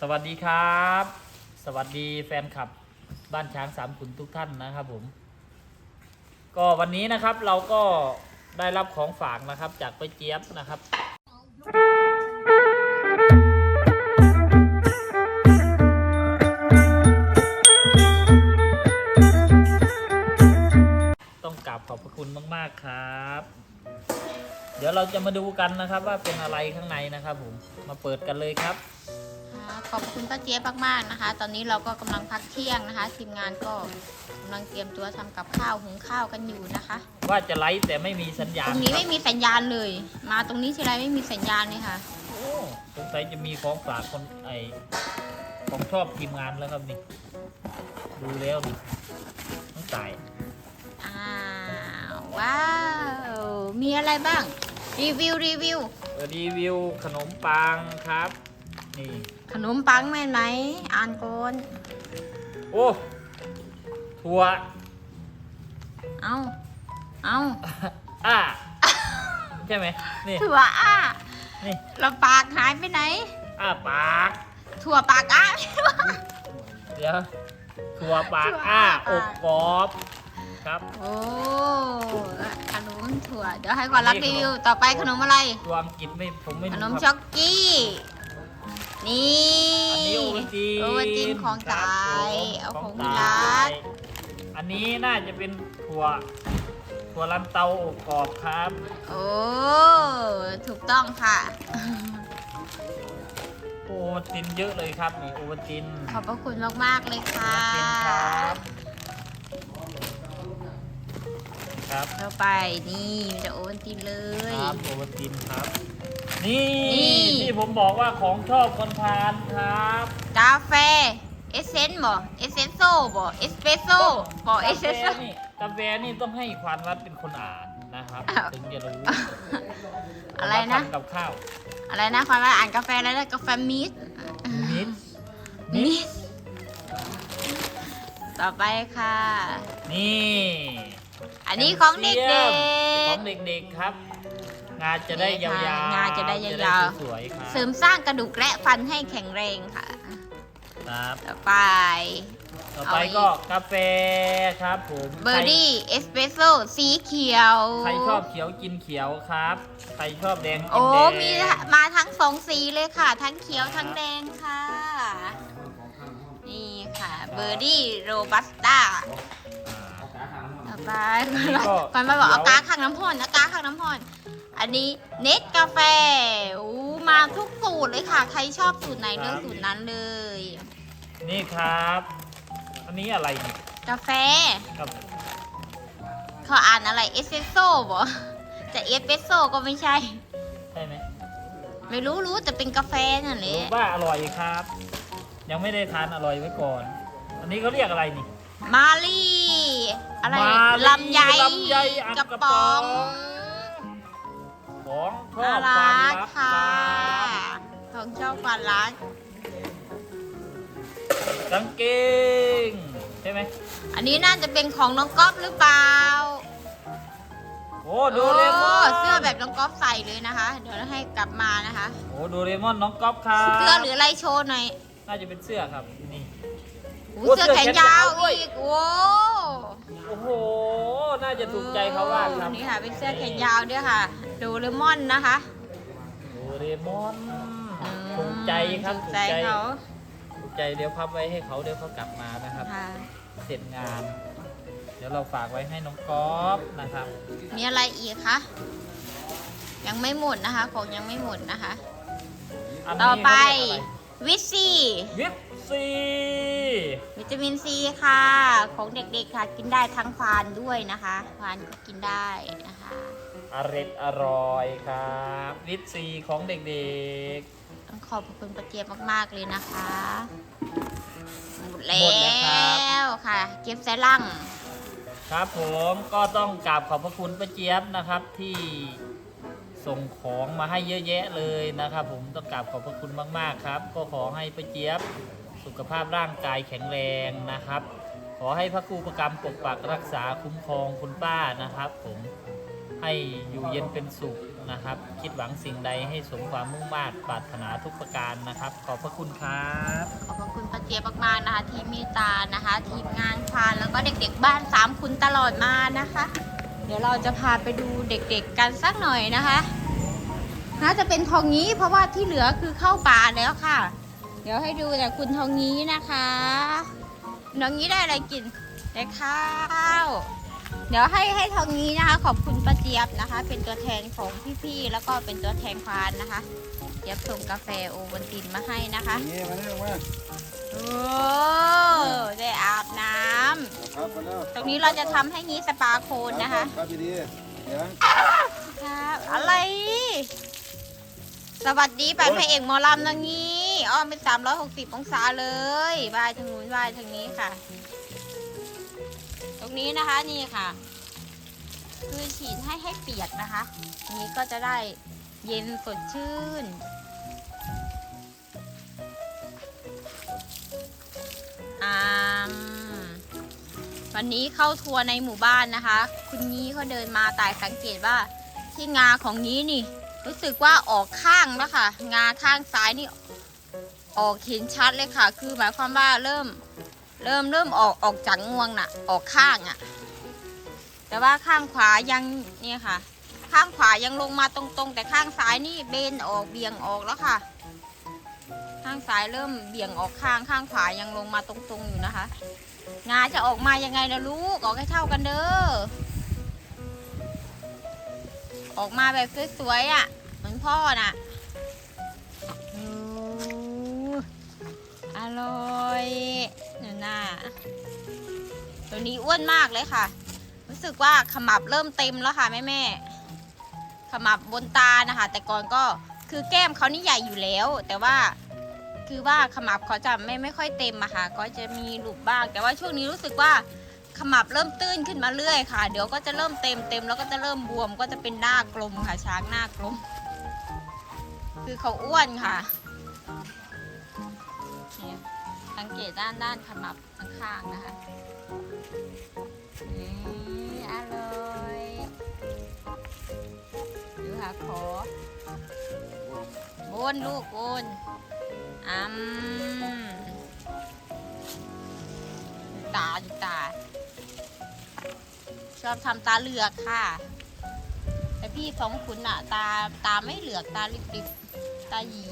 สวัสดีครับ สวัสดีแฟนคลับบ้านช้างสามขุนทุกท่านนะครับผม ก็วันนี้นะครับเราก็ได้รับของฝากนะครับจากป้าเจี๊ยบนะครับ ดี๋ยวเราจะมาดูกันนะครับว่าเป็นอะไรข้างในนะครับผมมาเปิดกันเลยครับค่ะขอบคุณป้าเจี๊ยบมากๆนะคะ ตอนนี้เราก็กำลังพักเที่ยงนะคะทีมงานก็กำลังเตรียมตัวทำกับข้าวหุงข้าวกันอยู่นะคะ ว่าจะไลฟ์แต่ไม่มีสัญญาตณรงนี้คไม่รับมีสัญญาณเลย มาตรงนี้ทีไรไม่มีสัญญาณเลยค่ะโอ้สงสัยจะมีของฝากคนไอของชอบทีมงานแล้วครับนี่ดูแล้วนี่ต้องตายอ้าวว้าวมีอะไรบ้าง รีวิวรีวิว รีวิวขนมปังครับ นี่ ขนมปังแม่นไหม อ่านก่อนโอ้ถั่วเอาเอาอ่าใช่ไหมนี่ ถั่วอ้านี่ เราปากหายไปไหน อ้าปาก ถั่วปากอ้า เดี๋ยวถั่วปากถั่วอ้าอ้าอบกรอบ ครับ โอ้ขนมถั่ว เดี๋ยวให้ก่อนรับรีวิว ต่อไปขนมอะไรตัวอังกฤษไม่ผมไม่ขรู้นมครับช็อกกี้ นี่อันนี้โอวัลตินโอวัลตินของครัตาบยผมเอาของตวิรัตยอันนี้น่าจะเป็นถั่วถั่วลันเตาอบกรอบครับ โอ้ถูกต้องค่ะ โอวัลตินเยอะเลยครับนี่โอวัลตินขอบพระคุณมากๆเลยค่ะ ครับครับต่อไปนี่มีแต่โอวัลตินเลย ครับโอวัลตินครับ นี่นี่ ที่ผมบอกว่าของชอบคนทานครับกาแฟเอสเซนต์บ่เอสเซนโซ่บ่เอสเปรสโซ่บ่เอสเซนโซ่กาแฟนี่กาแฟนี่ต้องให้ควานวัดเป็นคนอ่านนะครับ อ้าวถึงจะรู้อะไรนะว่าทำกับข้าวอะไรนะความว่าอ่านกาแฟแล้วนะกาแฟมิสมิดมิสต่อไปค่ะ นี่ อันนี้ของเด็แคลกซียมของเด็กๆครับ งานจะได้ยาวๆงานจะได้ยาวๆจะสวยๆครับๆเสริมสร้างกระดูกและฟันให้แข็งแรงค่ะ ครับต่อไป ต่อไปก็กาแฟครับผมเบอร์ดี้เอสเปรสโซ่สีเขียว ใครใครชอบเขียวกินเขียวครับ ใครชอบแดงกินโอ้แดงมีมาทั้งสองสีเลยค่ะ ทั้งเขียวทั้งแดงค่ะ นี่ค่ะ เบอร์ดี้โรบัสต้าอ่าต่อ ไปนี่ก็ก่อนมาบอกเดี๋ยวอากาข้างน้ำพ่นอากาข้างน้ำพ่นอันนี้เน็ตกาแฟอู้มาทุกสูตรเลยค่ะ ใครชอบสูตรไหนเลือกสูตรนั้นเลย นี่ครับ อันนี้อะไรเนี่ยกาแฟกับเขาอ่านอะไรเอสเปรสโซ่บ่จะเอสเปรสโซ่ก็ไม่ใช่ ใช่ไหมไม่รู้รู้แต่เป็นกาแฟนั่นแหละรู้ว่าอร่อยครับ ยังไม่ได้ทานอร่อยไว้ก่อน อันนี้เขาเรียกอะไรนี่ มาลี่ อะไรมาลี่ลำไยลำไยอัดกระกระป๋ป๋อองงของชอน่าบความรัรักกคค่ะรับของชอบความรักกางเกงใช่ไหมอันนี้น่าจะเป็นของน้องก๊อฟหรือเปล่าโอ้โดเรมอนเสื้อแบบน้องก๊อฟใส่เลยนะคะ เดี๋ยวให้กลับมานะคะ โอ้โดเรมอนน้องก๊อฟครับเสื้อหรืออะไรโชว์หน่อยน่าจะเป็นเสื้อครับนี่หูโอ้เสื้อเสื้อแขนแขนยายาววด้วย อีกโอ้ โอ้โห น่าจะถูกใจเขาว่ากครับนี่ค่ะเป็นเสื้อแขนยาวด้วยค่ะ โดเรมอนนะคะโดเรมอนอืมถูกใจครับถูกใจเขาถูกใจเดี๋ยวพับไว้ให้เขาเดี๋ยวเขากลับมานะครับค่ะเสร็จงาน เดี๋ยวเราฝากไว้ให้น้องก๊อฟนะครับ มีอะไรอีกคะยังไม่หมดนะคะของยังไม่หมดนะคะนนี้ต่อไปเขาเรียกอะไรวิตซีวิป ซี วิตามินซีค่ะ ของเด็กๆค่ะ กินได้ทั้งฟานด้วยนะคะฟานก็กินได้นะคะ อร่อยอร่อยครับวิปซีของเด็กต้องขอบพระคุณประเจี๊ยบมากๆเลยนะคะ หมดหมดแล้วครับแล้วค่ะ เก็บใส่ลัง ๆ ครับผมก็ต้องกราบขอบพระคุณป้าเจี๊ยบนะครับที่ส่งของมาให้เยอะแยะเลยนะครับ ผมต้องกราบขอบพระคุณมากๆครับ ก็ขอให้ป้าเจี๊ยบ สุขภาพร่างกายแข็งแรงนะครับ ขอให้พระครูประกรรมปกปักรักษาคุ้มครองคุณป้านะครับ ผมให้อยู่เย็นเป็นสุขนะครับ คิดหวังสิ่งใดให้สมความมุ่งมา่ปรารถนาทุกประการนะครับ ขอบพระคุณครับ ขอบพระคุณป้าเจี๊ยบมากๆนะคะ ที่เมตตานะคะ ทีมงานควานแล้วก็เด็กๆบ้านสามคุณตลอดมานะคะ เดี๋ยวเราจะพาไปดูเด็กๆกันสักหน่อยนะคะน่าจะเป็นทองงี้เพราะว่าที่เหลือคือเข้าป่าแล้วค่ะ เดี๋ยวให้ดูแต่คุณทองงี้นะคะ น้องงี้ได้อะไรกินได้ข้าว เดี๋ยวให้ให้ทองงี้นะคะ ขอบคุณป้าเจี๊ยบนะคะ เป็นตัวแทนของพี่ๆแล้วก็เป็นตัวแทนควานนะคะเจี๊ยบส่งกาแฟโอวัลตินมาให้นะคะนี่มาเนี่ยมาโอ้ได้อาบน้ำครับมาแล้วตรงนี้เราจะทำให้งี้สปาโคนนะคะ ครับดีๆเดี๋ยวครับอะไร สวัสดีแปดพระเอกหมอลำนะงี้ อ้อมเป็นสามร้อยหกสิบองศาเลยบายทางนู้นบายทางนี้ค่ะ ตรงนี้นะคะนี่ค่ะ คือฉีดให้ให้เปียกนะคะ นี้ก็จะได้เย็นสดชื่นอ่ามวันนี้เข้าทัวร์ในหมู่บ้านนะคะ คุณนี้เขาเดินมาแต่สังเกตว่าที่งาของนี้นี่ รู้สึกว่าออกข้างแล้วค่ะ งาข้างซ้ายนี่ ออกเห็นชัดเลยค่ะ คือหมายความว่าเริ่มเริ่มเริ่มออกออกจากงวงน่ะ ออกข้างอะ่ะ แต่ว่าข้างขวายังเนี่ยค่ะ ข้างขวายังลงมาตรงๆ แต่ข้างซ้ายนี่เบนออกเบี่ยงออกแล้วค่ะ ข้างซ้ายเริ่มเบี่ยงออกข้างข้างขวายังลงมาตรงๆอยู่นะคะงาจะออกมายังไงล่ะลูกออกให้เท่ากันเด้อออกมาแบบสวยๆอะ เหมือนพ่อน่ะ ร่อยเนี่น่าตัวนี้อ้วนมากเลยค่ะ รู้สึกว่าขมับเริ่มเต็มแล้วค่ะแม่แม่ขมับบนตานะคะ แต่ก่อนก็คือแก้มเขานี่ใหญ่อยู่แล้ว แต่ว่าคือว่าขมับเขาจะไม่ไม่ค่อยเต็มอะค่ะ ก็จะมีหลุบบ้าง แต่ว่าช่วงนี้รู้สึกว่าขมับเริ่มตื้นขึ้นมาเรื่อยค่ะ เดี๋ยวก็จะเริ่มเต็มเต็มแล้วก็จะเริ่มบวมก็จะเป็นหน้ากลมค่ะช้างหน้ากลม คือเขาอ้วนค่ะ เกตด้านด้านขมับข้างๆนะคะนี่อร่อยดูค่ะขอวนลูกวนอืมตาดูตา ชอบทำตาเหลือกค่ะ แต่พี่สองคุณอะตาตาไม่เหลือกตาลิบๆตาหยี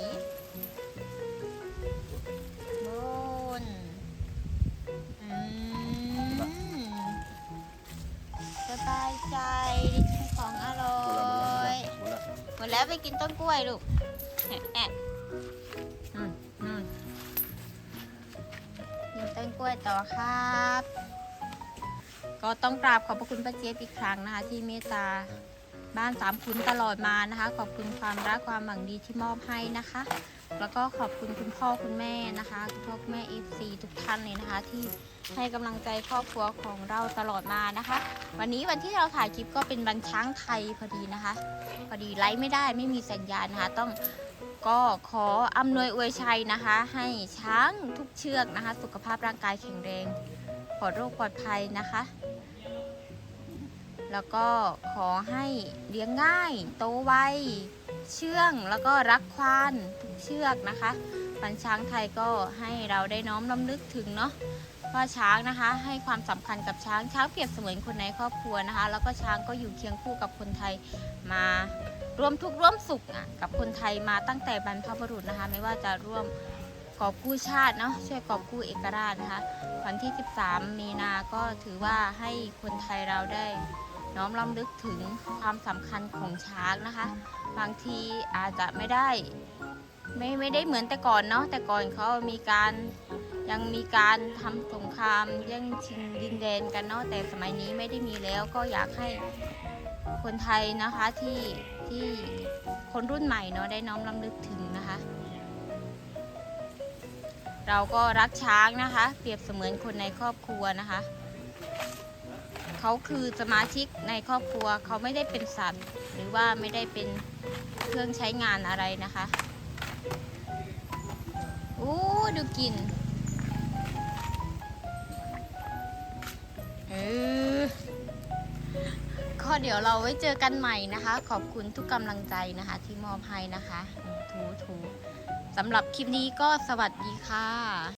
ใจได้กินของอร่อยหมดแล้วหมดแล้วไปกินต้นกล้วยลูกแอะแอะอืมอืมกินต้นกล้วยต่อครับ ก็ต้องกราบขอบพระคุณป้าเจี๊ยบอีกครั้งนะคะ ที่เมตตาบ้านสามคุณตลอดมานะคะ ขอบคุณความรักความหวังดีที่มอบให้นะคะ แล้วก็ขอบคุณคุณพ่อคุณแม่นะคะคุณพ่อคุณแม่เอฟซีทุกท่านเลยนะคะ ที่ให้กำลังใจครอบครัวของเราตลอดมานะคะ วันนี้วันที่เราถ่ายคลิปก็เป็นวันช้างไทยพอดีนะคะ พอดีไลฟ์ไม่ได้ไม่มีสัญญาณนะคะ ต้องก็ขออำนวยอวยชัยนะคะ ให้ช้างทุกเชือกนะคะ สุขภาพร่างกายแข็งแรงปลอดโรคปลอดภัยนะคะ แล้วก็ขอให้เลี้ยงง่าย โตไว เชื่องแล้วก็รักควานทุกเชือกนะคะปันช้างไทยก็ให้เราได้น้อมรำลึกถึงเนาะว่าช้างนะคะ ให้ความสำคัญกับช้างช้างเปรียบเสมือนคนในครอบครัวนะคะ แล้วก็ช้างก็อยู่เคียงคู่กับคนไทยมาร่วมทุกร่วมสุขกับคนไทยมาตั้งแต่บรรพบุรุษนะคะ ไม่ว่าจะร่วมกอบกู้ชาติเนาะช่วยกอบกู้เอกราชนะคะ วันที่ 13 มีนาก็ถือว่าให้คนไทยเราได้ น้อมรำลึกถึงความสำคัญของช้างนะคะ บางทีอาจจะไม่ได้ ไม่ไม่ได้เหมือนแต่ก่อนเนาะแต่ก่อนเขามีการยังมีการทำสงครามแย่งชิงดินแดนกันเนาะแต่สมัยนี้ไม่ได้มีแล้วก็อยากให้คนไทยนะคะที่ที่คนรุ่นใหม่เนาะได้น้อมรำลึกถึงนะคะ เราก็รักช้างนะคะ เปรียบเสมือนคนในครอบครัวนะคะ เขาคือสมาชิกในครอบครัวเขาไม่ได้เป็นสัตว์ หรือว่าไม่ได้เป็นเครื่องใช้งานอะไรนะคะอู้ดูกลินเออคนเดี๋ยวเราไว้เจอกันใหม่นะคะ ขอบคุณทุกกำลังใจนะคะ ที่มอบให้นะคะ ถูถูสำหรับคลิปนี้ก็สวัสดีค่ะ